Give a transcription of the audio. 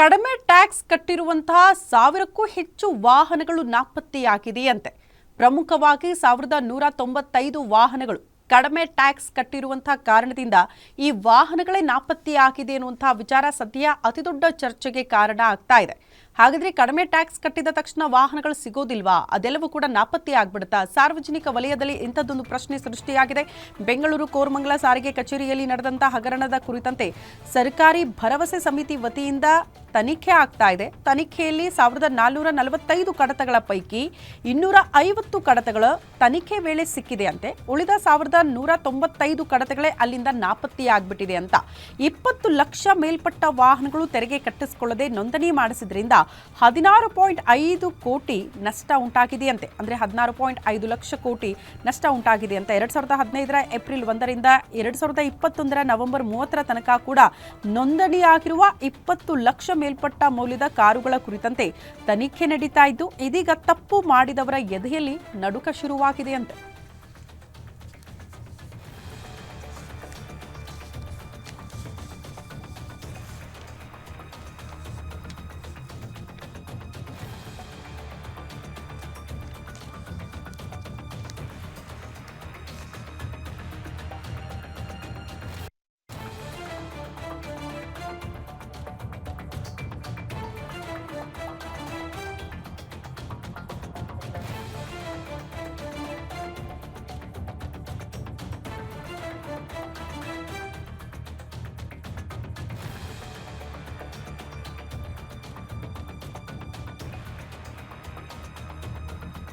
ಕಡಿಮೆ ಟ್ಯಾಕ್ಸ್ ಕಟ್ಟಿರುವಂತಹ ಸಾವಿರಕ್ಕೂ ಹೆಚ್ಚು ವಾಹನಗಳು ನಾಪತ್ತೆಯಾಗಿದೆಯಂತೆ. ಪ್ರಮುಖವಾಗಿ ಸಾವಿರದ ನೂರ ತೊಂಬತ್ತೈದು ವಾಹನಗಳು ಕಡಿಮೆ ಟ್ಯಾಕ್ಸ್ ಕಟ್ಟಿರುವಂತಹ ಕಾರಣದಿಂದ ಈ ವಾಹನಗಳೇ ನಾಪತ್ತೆಯಾಗಿದೆ ಎನ್ನುವಂತಹ ವಿಚಾರ ಸದ್ಯ ಅತಿದೊಡ್ಡ ಚರ್ಚೆಗೆ ಕಾರಣ ಆಗ್ತಾ ಇದೆ. ಹಾಗಾದ್ರೆ ಕಡಿಮೆ ಟ್ಯಾಕ್ಸ್ ಕಟ್ಟಿದ ತಕ್ಷಣ ವಾಹನಗಳು ಸಿಗೋದಿಲ್ವಾ? ಅದೆಲ್ಲವೂ ಕೂಡ ನಾಪತ್ತೆ ಆಗ್ಬಿಡುತ್ತಾ? ಸಾರ್ವಜನಿಕ ವಲಯದಲ್ಲಿ ಇಂಥದ್ದೊಂದು ಪ್ರಶ್ನೆ ಸೃಷ್ಟಿಯಾಗಿದೆ. ಬೆಂಗಳೂರು ಕೋರ್ಮಂಗಲ ಸಾರಿಗೆ ಕಚೇರಿಯಲ್ಲಿ ನಡೆದಂತಹ ಹಗರಣದ ಕುರಿತಂತೆ ಸರ್ಕಾರಿ ಭರವಸೆ ಸಮಿತಿ ವತಿಯಿಂದ ತನಿಖೆ ಆಗ್ತಾ ಇದೆ. ತನಿಖೆಯಲ್ಲಿ ಸಾವಿರದ ನಾಲ್ನೂರ ನಲವತ್ತೈದು ಕಡತಗಳ ಪೈಕಿ ಇನ್ನೂರ ಐವತ್ತು ಕಡತಗಳು ತನಿಖೆ ವೇಳೆ ಸಿಕ್ಕಿದೆ ಅಂತೆ ಉಳಿದ ಸಾವಿರದ ನೂರ ತೊಂಬತ್ತೈದು ಕಡತಗಳೇ ಅಲ್ಲಿಂದ ನಾಪತ್ತೆಯಾಗ್ಬಿಟ್ಟಿದೆ ಅಂತ. ಇಪ್ಪತ್ತು ಲಕ್ಷ ಮೇಲ್ಪಟ್ಟ ವಾಹನಗಳು ತೆರಿಗೆ ಕಟ್ಟಿಸಿಕೊಳ್ಳದೆ ನೋಂದಣಿ ಮಾಡಿಸಿದ್ರಿಂದ ಹದಿನಾರು ಪಾಯಿಂಟ್ ಐದು ಕೋಟಿ ನಷ್ಟ ಉಂಟಾಗಿದೆಯಂತೆ. ಅಂದ್ರೆ ಹದಿನಾರು ಪಾಯಿಂಟ್ ಐದು ಲಕ್ಷ ಕೋಟಿ ನಷ್ಟ ಉಂಟಾಗಿದೆ ಅಂತ ಎರಡು ಸಾವಿರದ ಹದಿನೈದರ ಏಪ್ರಿಲ್ ಒಂದರಿಂದ ಎರಡು ಸಾವಿರದ ಇಪ್ಪತ್ತೊಂದರ ನವೆಂಬರ್ ಮೂವತ್ತರ ತನಕ ಕೂಡ ನೋಂದಣಿಯಾಗಿರುವ ಇಪ್ಪತ್ತು ಲಕ್ಷ ಮೇಲ್ಪಟ್ಟ ಮೌಲ್ಯದ ಕಾರುಗಳ ಕುರಿತಂತೆ ತನಿಖೆ ನಡೀತಾ ಇದ್ದು, ಇದೀಗ ತಪ್ಪು ಮಾಡಿದವರ ಎದೆಯಲ್ಲಿ ನಡುಕ ಶುರುವಾಗಿದೆ ಅಂತೆ.